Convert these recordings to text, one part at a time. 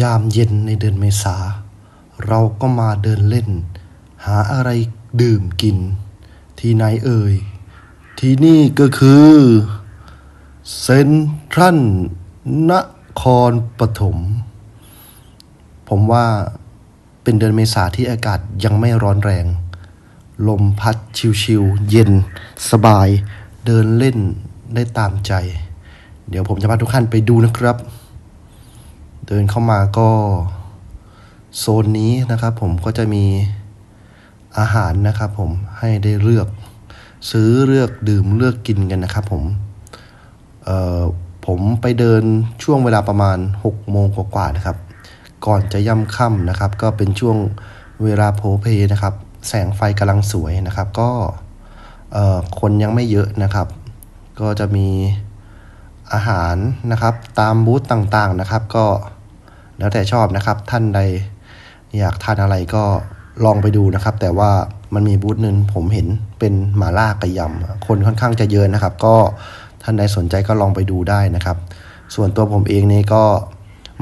ยามเย็นในเดือนเมษา เราก็มาเดินเล่น หาอะไรดื่มกิน ที่ไหนเอ่ย ที่นี่ก็คือ เซนทรัลนครปฐม ผมว่าเป็นเดือนเมษาที่อากาศยังไม่ร้อนแรง ลมพัดชิวๆ เย็นสบาย เดินเล่นได้ตามใจ เดี๋ยวผมจะพาทุกท่านไปดูนะครับ เดินเข้ามาก็โซนนี้นะครับผมก็จะมีอาหารนะครับผมให้ได้เลือกซื้อเลือกดื่มเลือกกินกันนะครับผมเอ่อผมไปเดินช่วงเวลาประมาณ6โมงกว่าๆนะครับ ก่อนจะย่ำค่ำนะครับ ก็เป็นช่วงเวลาโพเพนะครับ แสงไฟกำลังสวยนะครับ ก็เอ่อคนยังไม่เยอะนะครับ ก็จะมีอาหารนะครับ ตามบูธต่างๆนะครับ ก็ แล้วแต่ชอบนะครับ ท่านใดอยากทานอะไรก็ลองไปดูนะครับ แต่ว่ามันมีบูธหนึ่งผมเห็นเป็นหมาล่ากระยำคนค่อนข้างจะเยอะนะครับ ก็ท่านใดสนใจก็ลองไปดูได้นะครับ ส่วนตัวผมเองนี่ก็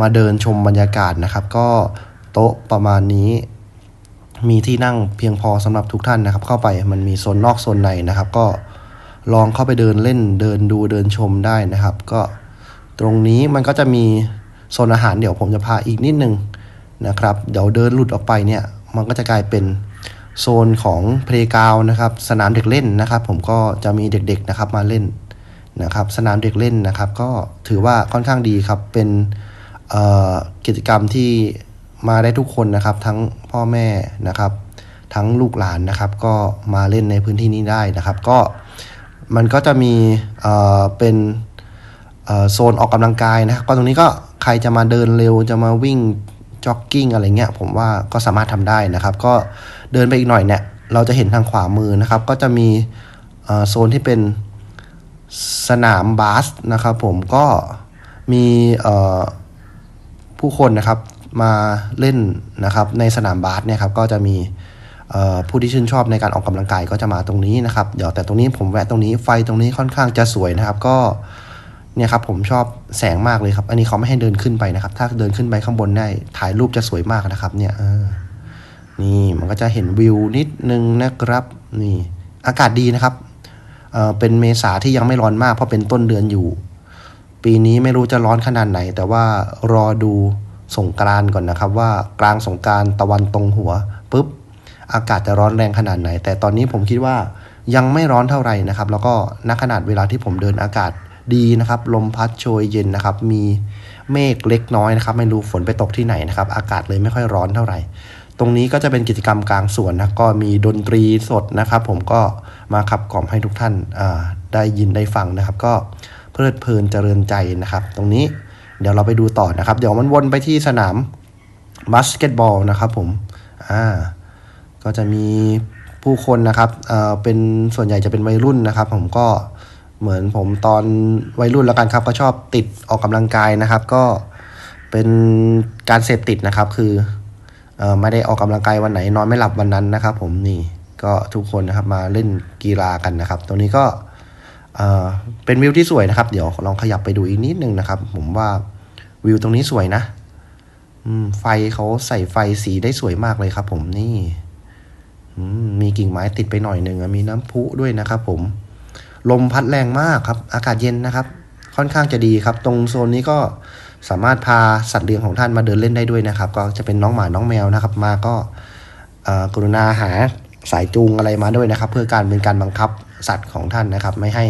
มาเดินชมบรรยากาศนะครับ ก็โต๊ะประมาณนี้มีที่นั่งเพียงพอสำหรับทุกท่านนะครับ เข้าไปมันมีโซนนอกโซนในนะครับ ก็ลองเข้าไปเดินเล่นเดินดูเดินชมได้นะครับ ก็ตรงนี้มันก็จะมี โซนอาหารเดี๋ยวผมจะพาอีกนิดนึงนะครับ เดี๋ยวเดินหลุดออกไปเนี่ยมันก็จะกลายเป็นโซนของเพลกาวนะครับสนามเด็กเล่นนะครับ ผมก็จะมีเด็กๆนะครับมาเล่นนะครับ สนามเด็กเล่นนะครับ ก็ถือว่าค่อนข้างดีครับเป็นกิจกรรมที่มาได้ทุกคนนะครับ ทั้งพ่อแม่นะครับ ทั้งลูกหลานนะครับ ก็มาเล่นในพื้นที่นี้ได้นะครับ ก็มันก็จะมีเเป็นโซนออกกำลังกายนะครับก็ตรงนี้ก็ ใครจะมาเดินเร็วจะมาวิ่งจ็อกกิ้งอะไรเงี้ยผมว่าก็สามารถทำได้นะครับ ก็เดินไปอีกหน่อยเนี่ยเราจะเห็นทางขวามือนะครับ ก็จะมีโซนที่เป็นสนามบาสนะครับ ผมก็มีผู้คนนะครับมาเล่นนะครับในสนามบาสเนี่ยครับก็จะมีผู้ที่ชื่นชอบในการออกกำลังกายก็จะมาตรงนี้นะครับ เดี๋ยวแต่ตรงนี้ผมแวะตรงนี้ไฟตรงนี้ค่อนข้างจะสวยนะครับ ก็ เนี่ยครับผมชอบแสงมากเลยครับ อันนี้เขาไม่ให้เดินขึ้นไปนะครับ ถ้าเดินขึ้นไปข้างบนได้ ถ่ายรูปจะสวยมากนะครับ เนี่ยนี่มันก็จะเห็นวิวนิดนึงนะครับ นี่ อากาศดีนะครับเเป็นเมษาที่ยังไม่ร้อนมาก เพราะเป็นต้นเดือนอยู่ ปีนี้ไม่รู้จะร้อนขนาดไหน แต่ว่ารอดูสงกรานก่อนนะครับ ว่ากลางสงกรานต์ตะวันตรงหัวปุ๊บอากาศจะร้อนแรงขนาดไหน แต่ตอนนี้ผมคิดว่ายังไม่ร้อนเท่าไหร่นะครับ แล้วก็ณขนาดเวลาที่ผมเดินอากาศ ดีนะครับลมพัดโชยเย็นนะครับ มีเมฆเล็กน้อยนะครับ ไม่รู้ฝนไปตกที่ไหนนะครับ อากาศเลยไม่ค่อยร้อนเท่าไหร่ ตรงนี้ก็จะเป็นกิจกรรมกลางสวนนะก็มีดนตรีสดนะครับ ผมก็มาขับกล่อมให้ทุกท่านได้ยินได้ฟังนะครับ ก็เพลิดเพลินเจริญใจนะครับ ตรงนี้เดี๋ยวเราไปดูต่อนะครับ เดี๋ยวมันวนไปที่สนามบาสเกตบอลนะครับผมอ่าก็จะมีผู้คนนะครับเอ่อเป็นส่วนใหญ่จะเป็นวัยรุ่นนะครับ ผมก็ เหมือนผมตอนวัยรุ่นแล้วกันครับ ก็ชอบติดออกกำลังกายนะครับ ก็เป็นการเสพติดนะครับ คือเออไม่ได้ออกกำลังกายวันไหนนอนไม่หลับวันนั้นนะครับ ผมนี่ก็ทุกคนนะครับมาเล่นกีฬากันนะครับตรงนี้ก็เออเป็นวิวที่สวยนะครับ เดี๋ยวลองขยับไปดูอีกนิดนึงนะครับ ผมว่าวิวตรงนี้สวยนะไฟเขาใส่ไฟสีได้สวยมากเลยครับ ผมนี่มีกิ่งไม้ติดไปหน่อยหนึ่งมีน้ำพุด้วยนะครับ ผม ลมพัดแรงมากครับ อากาศเย็นนะครับ ค่อนข้างจะดีครับ ตรงโซนนี้ก็สามารถพาสัตว์เลี้ยงของท่านมาเดินเล่นได้ด้วยนะครับ ก็จะเป็นน้องหมาน้องแมวนะครับ มาก็กรุณาหาสายจูงอะไรมาด้วยนะครับ เพื่อการเป็นการบังคับสัตว์ของท่านนะครับ ไม่ให้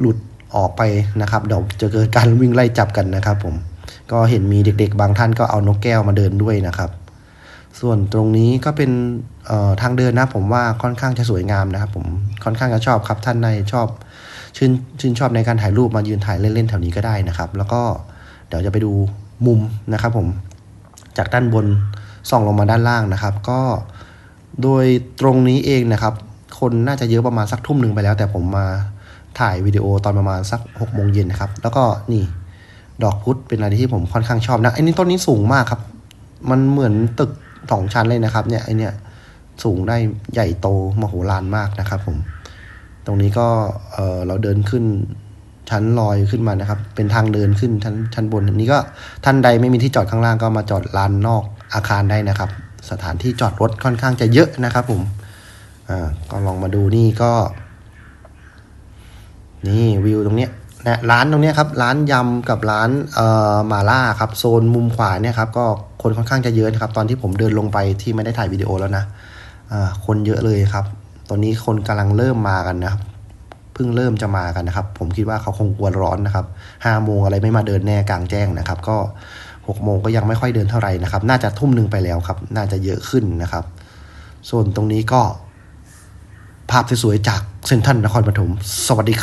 หลุดออกไปนะครับเดี๋ยวจะเกิดการวิ่งไล่จับกันนะครับ ผมก็เห็นมีเด็ก ๆ บางท่านก็เอานกแก้วมาเดินด้วยนะครับ ส่วนตรงนี้ก็เป็นทางเดินนะผมว่าค่อนข้างจะสวยงามนะครับ ผมค่อนข้างจะชอบครับท่านในชอบชื่นชื่นชอบในการถ่ายรูปมายืนถ่ายเล่นๆแถวนี้ก็ได้นะครับ แล้วก็เดี๋ยวจะไปดูมุมนะครับ ผมจากด้านบนส่องลงมาด้านล่างนะครับ ก็โดยตรงนี้เองนะครับ คนน่าจะเยอะประมาณสักทุ่มหนึ่งไปแล้ว แต่ผมมาถ่ายวิดีโอตอนประมาณสักหกโมงเย็นนะครับ แล้วก็นี่ ดอกพุธเป็นอะไรที่ผมค่อนข้างชอบนะไอ้นี่ต้นนี้สูงมากครับ มันเหมือนตึก สองชั้นเลยนะครับ เนี่ยไอเนี่ยสูงได้ใหญ่โตมโหฬารมากนะครับ ผม ตรงนี้ก็เออเราเดินขึ้นชั้นลอยขึ้นมานะครับ เป็นทางเดินขึ้นชั้นชั้นบนอันนี้ก็ท่านใดไม่มีที่จอดข้างล่างก็มาจอดลานนอกอาคารได้นะครับ สถานที่จอดรถค่อนข้างจะเยอะนะครับ ผมอ่าก็ลองมาดูนี่ก็ นี่วิวตรงเนี้ย นะร้านตรงนี้ครับร้านยำกับร้านเอ่อหมาล่าครับโซนมุมขวาเนี่ยครับก็คนค่อนข้างจะเยอะนะครับ ตอนที่ผมเดินลงไปที่ไม่ได้ถ่ายวิดีโอแล้วนะคนเยอะเลยครับ ตอนนี้คนกำลังเริ่มมากันนะครับเพิ่งเริ่มจะมากันนะครับ ผมคิดว่าเขาคงกลัวร้อนนะครับห้าโมงอะไรไม่มาเดินแน่กลางแจ้งนะครับ ก็หกโมงก็ยังไม่ค่อยเดินเท่าไหร่นะครับ น่าจะทุ่มหนึ่งไปแล้วครับ น่าจะเยอะขึ้นนะครับ ส่วนตรงนี้ก็ ภาพสวยๆจากเซนทรัลนครปฐมสวัสดีครับ